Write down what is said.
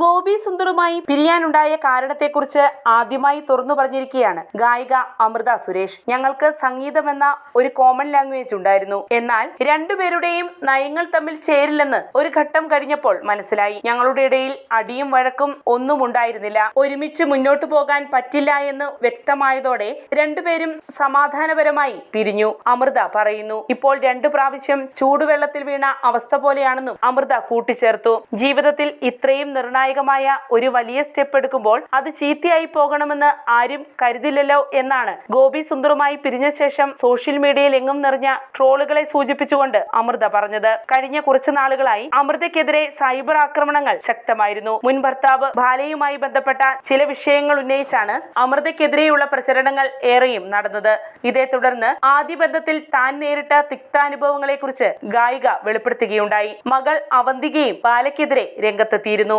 ഗോപി സുന്ദറുമായി പിരിയാനുണ്ടായ കാരണത്തെക്കുറിച്ച് ആദ്യമായി തുറന്നു പറഞ്ഞിരിക്കുകയാണ് ഗായിക അമൃത സുരേഷ്. ഞങ്ങൾക്ക് സംഗീതം എന്ന ഒരു കോമൺ ലാംഗ്വേജ് ഉണ്ടായിരുന്നു. എന്നാൽ രണ്ടുപേരുടെയും നയങ്ങൾ തമ്മിൽ ചേരില്ലെന്ന് ഒരു ഘട്ടം കഴിഞ്ഞപ്പോൾ മനസ്സിലായി. ഞങ്ങളുടെ ഇടയിൽ അടിയും വഴക്കും ഒന്നും ഉണ്ടായിരുന്നില്ല. ഒരുമിച്ച് മുന്നോട്ടു പോകാൻ പറ്റില്ല എന്ന് വ്യക്തമായതോടെ രണ്ടുപേരും സമാധാനപരമായി പിരിഞ്ഞു. അമൃത പറയുന്നു ഇപ്പോൾ രണ്ടു പ്രാവശ്യം ചൂടുവെള്ളത്തിൽ വീണ അവസ്ഥ പോലെയാണെന്നും അമൃത കൂട്ടിച്ചേർത്തു. ജീവിതത്തിൽ ഇത്രയും നിർണായകമായ ഒരു വലിയ സ്റ്റെപ്പ് എടുക്കുമ്പോൾ അത് ചീത്തയായി പോകണമെന്ന് ആരും കരുതില്ലല്ലോ എന്നാണ്. ഗോപി സുന്ദറുമായി പിരിഞ്ഞ ശേഷം സോഷ്യൽ മീഡിയയിൽ എങ്ങും നിറഞ്ഞ ട്രോളുകളെ സൂചിപ്പിച്ചുകൊണ്ട് അമൃത പറഞ്ഞത്. കഴിഞ്ഞ കുറച്ചു നാളുകളായി അമൃതയ്ക്കെതിരെ സൈബർ ആക്രമണങ്ങൾ ശക്തമായിരുന്നു. മുൻ ഭർത്താവ് ബാലയുമായി ബന്ധപ്പെട്ട ചില വിഷയങ്ങൾ ഉന്നയിച്ചാണ് അമൃതയ്ക്കെതിരെയുള്ള പ്രചരണങ്ങൾ ഏറെയും നടന്നത്. ഇതേ തുടർന്ന് ആദ്യ ബന്ധത്തിൽ താൻ നേരിട്ട തിക്താനുഭവങ്ങളെക്കുറിച്ച് ഗായിക വെളിപ്പെടുത്തുകയുണ്ടായി. മകൾ അവന്തികയും ബാലയ്ക്കെതിരെ രംഗത്തെത്തിയിരുന്നു.